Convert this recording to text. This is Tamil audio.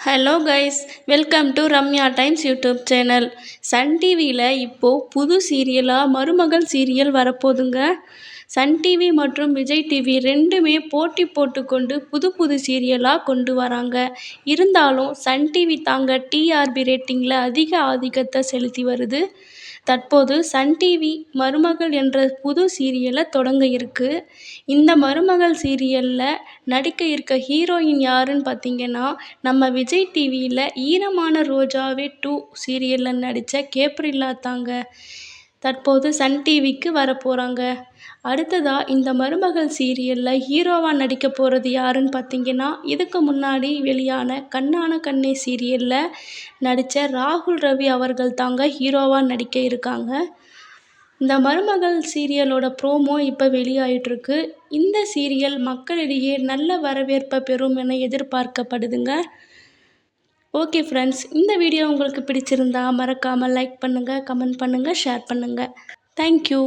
Hello guys welcome to Ramya Times YouTube channel Sun டிவியில் இப்போது புது சீரியலாக மருமகள் சீரியல் வரப்போகுதுங்க. சன் டிவி மற்றும் விஜய் டிவி ரெண்டுமே போட்டி போட்டுக்கொண்டு புது புது சீரியலாக கொண்டு வராங்க. இருந்தாலும் சன் டிவி தாங்க டிஆர்பி ரேட்டிங்கில் அதிக ஆதிக்கத்தை செலுத்தி வருது. தற்போது சன் டிவி மருமகள் என்ற புது சீரியலை தொடங்க இருக்கு. இந்த மருமகள் சீரியலில் நடிக்க இருக்க ஹீரோயின் யாருன்னு பார்த்தீங்கன்னா நம்ம விஜய் டிவியில் ஈரமான ரோஜாவே டூ சீரியலில் நடித்த கேப்ரில்லா தாங்க. தற்போது சன் டிவிக்கு வரப்போகிறாங்க அடுத்ததாக இந்த மருமகள் சீரியலில் ஹீரோவாக நடிக்க போகிறது யாருன்னு பார்த்தீங்கன்னா இதுக்கு முன்னாடி வெளியான கண்ணான கண்ணே சீரியலில் நடித்த ராகுல் ரவி அவர்கள் தாங்க ஹீரோவாக நடிக்க இருக்காங்க. இந்த மருமகள் சீரியலோட ப்ரோமோ இப்போ வெளியாயிட்ருக்கு இந்த சீரியல் மக்களிடையே நல்ல வரவேற்பை பெறும் என எதிர்பார்க்கப்படுதுங்க. ஓகே ஃப்ரெண்ட்ஸ் இந்த வீடியோ உங்களுக்கு பிடிச்சிருந்தா மறக்காமல் லைக் பண்ணுங்கள் கமெண்ட் பண்ணுங்கள் ஷேர் பண்ணுங்கள் தேங்க்யூ